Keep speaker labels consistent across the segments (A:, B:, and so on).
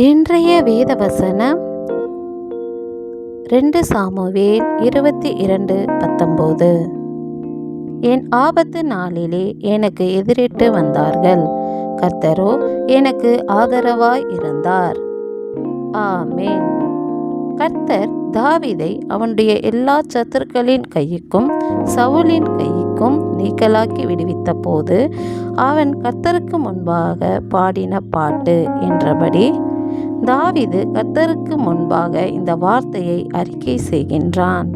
A: இன்றைய வேத வசனம் ரெண்டு சாமுவேல் இருபத்தி இரண்டு பத்தொம்போது. என் ஆபத்து நாளிலே எனக்கு எதிரிட்டு வந்தார்கள். கர்த்தரோ எனக்கு ஆதரவாய் இருந்தார். ஆமேன். கர்த்தர் தாவிதை அவனுடைய எல்லா சத்துருக்களின் கைக்கும் சவுலின் கைக்கும் நீக்கலாக்கி விடுவித்த போது அவன் கர்த்தருக்கு முன்பாக பாடின பாட்டு என்றபடி தாவிது கர்த்தருக்கு முன்பாக இந்த வார்த்தையை அறிக்கை செய்கின்றான்.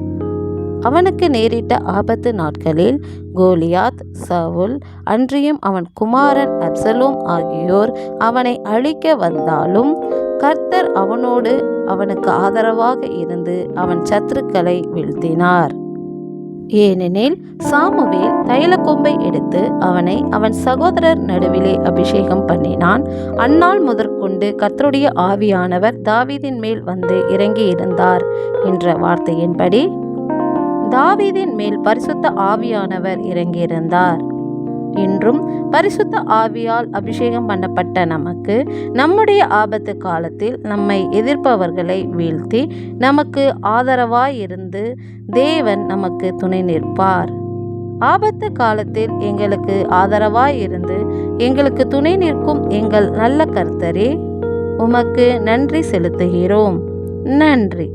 A: அவனுக்கு நேரிட்ட ஆபத்து நாட்களில் கோலியாத் சவுல் அன்றியும் அவன் குமாரன் அப்சலோம் ஆகியோர் அவனை அழிக்க வந்தாலும் கர்த்தர் அவனோடு அவனுக்கு ஆதரவாக இருந்து அவன் சத்துருக்களை வீழ்த்தினார். ஏனெனில் சாமுவேல் தைலக்கொம்பை எடுத்து அவனை அவன் சகோதரர் நடுவிலே அபிஷேகம் பண்ணினான். அந்நாள் முதற்கொண்டு கர்த்தருடைய ஆவியானவர் தாவீதின் மேல் வந்து இறங்கி இருந்தார் என்ற வார்த்தையின்படி தாவீதின் மேல் பரிசுத்த ஆவியானவர் இறங்கியிருந்தார். இன்றும் பரிசுத்த ஆவியால் அபிஷேகம் பண்ணப்பட்ட நமக்கு நம்முடைய ஆபத்து காலத்தில் நம்மை எதிர்ப்பவர்களை வீழ்த்தி நமக்கு ஆதரவாய் இருந்து தேவன் நமக்கு துணை நிற்பார். ஆபத்து காலத்தில் எங்களுக்கு ஆதரவாய் இருந்து எங்களுக்கு துணை நிற்கும் எங்கள் நல்ல கர்த்தரே உமக்கு நன்றி செலுத்துகிறோம். நன்றி.